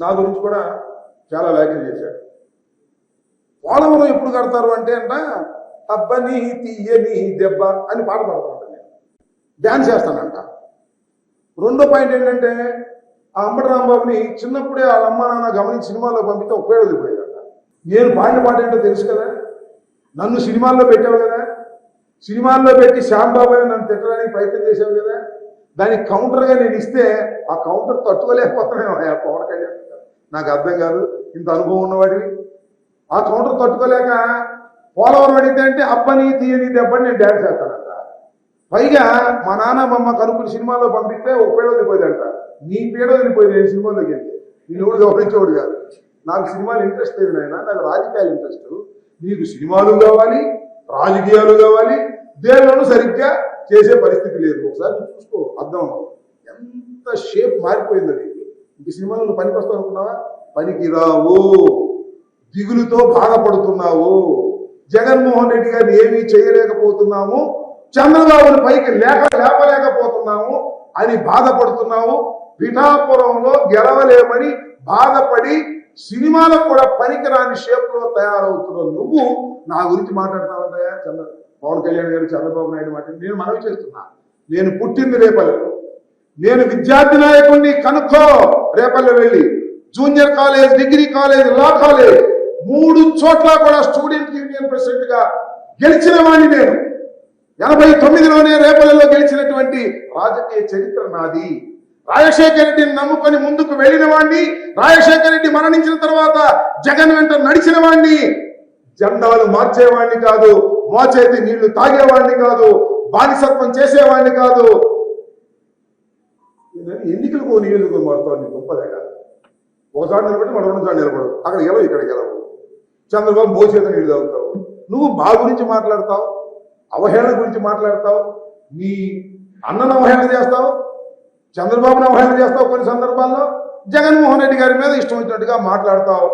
నా గురించి కూడా చాలా వ్యాఖ్యలు చేశాడు. పోలవరం ఎప్పుడు కడతారు అంటే అంట అబ్బని తీయని దెబ్బ అని పాట పాడుకుంటాను నేను. డ్యాన్స్ చేస్తానంట. రెండో పాయింట్ ఏంటంటే ఆ అంబటి రాంబాబుని చిన్నప్పుడే వాళ్ళ అమ్మ నాన్న గమనించి సినిమాలో పంపితే ఉపయోగపడిపోయాడంట నేను పాడిన పాట ఏంటో తెలుసు కదా? నన్ను సినిమాల్లో పెట్టావు కదా? సినిమాల్లో పెట్టి శ్యాంబాబు అని నన్ను తిట్టడానికి ప్రయత్నం చేసావు కదా? దానికి కౌంటర్గా నేను ఇస్తే ఆ కౌంటర్ తట్టుకోలేకపోతున్నాను. పవన్ కళ్యాణ్. నాకు అర్థం కాదు ఇంత అనుభవం ఉన్నవాడివి. ఆ కౌంటర్ తట్టుకోలేక పోలవరం అడిగితే అంటే అబ్బని తీయని దెబ్బని నేను డ్యాన్స్ చేస్తానంట. పైగా మా నాన్న మమ్మ కనుక్కుని సినిమాలో పంపిస్తే ఒక పేడ వదిలిపోయిందంట. నీ పేడ వదిలిపోయింది నేను సినిమాలోకి వెళ్తే నేను ఎవడు గమనించేవాడు కాదు. నాకు సినిమాలు ఇంట్రెస్ట్ లేదు నాయన నాకు రాజకీయాలు ఇంట్రెస్ట్ నీకు సినిమాలు కావాలి రాజకీయాలు కావాలి దేనిలోనూ సరిగ్గా చేసే పరిస్థితి లేదు. ఒకసారి చూసుకో అర్థం అవ్వదు. ఎంత షేప్ మారిపోయింది అది ఈ సినిమాలో నువ్వు పనికి వస్తావు అనుకున్నావా? పనికి రావు. దిగులుతో బాధపడుతున్నావు. జగన్మోహన్ రెడ్డి గారిని ఏమీ చేయలేకపోతున్నాము. చంద్రబాబుని పైకి లేక లేపలేకపోతున్నాము అని బాధపడుతున్నాము పిఠాపురంలో గెలవలేమని బాధపడి సినిమాలకు కూడా పనికిరాని షేప్లో తయారవుతున్నావు నువ్వు. నా గురించి మాట్లాడతావంటయా చంద్ర పవన్ కళ్యాణ్ గారు చంద్రబాబు నాయుడు మాట నేను మనవి చేస్తున్నా. నేను పుట్టింది రేపల్లెలో నేను విద్యార్థి నాయకుడిని కనుక్కో. రేపల్లె వెళ్ళి. Junior college degree college law college. మూడు చోట్ల కూడా స్టూడెంట్ యూనియన్ ప్రెసిడెంట్గా గెలిచిన వాడిని నేను. ఎనభై తొమ్మిదిలోనే రేపల్లెలో గెలిచినటువంటి రాజకీయ చరిత్ర నాది. రాజశేఖర రెడ్డిని నమ్ముకొని ముందుకు వెళ్ళిన వాడిని రాజశేఖర రెడ్డి మరణించిన తర్వాత జగన్ వెంట నడిచిన వాడిని జెండాలు మార్చేవాడిని కాదు మోచేతి నీళ్ళు తాగేవాడిని కాదు బానిసత్వం చేసేవాడిని కాదు ఎన్నికలకు నియోజకవర్గం మారుతావు నీ గొప్పదే కాదు. ఒకసారి నిలబడి మన రెండుసారి నిలబడవు అక్కడ గెలవు ఇక్కడ గెలవు. చంద్రబాబు మోచేత నీళ్ళు తాగుతావు. నువ్వు మా గురించి మాట్లాడతావు అవహేళన గురించి మాట్లాడతావు నీ అన్నను అవహేళన చేస్తావు చంద్రబాబును అవహేళన చేస్తావు కొన్ని సందర్భాల్లో జగన్మోహన్ రెడ్డి గారి మీద ఇష్టం వచ్చినట్టుగా మాట్లాడతావు.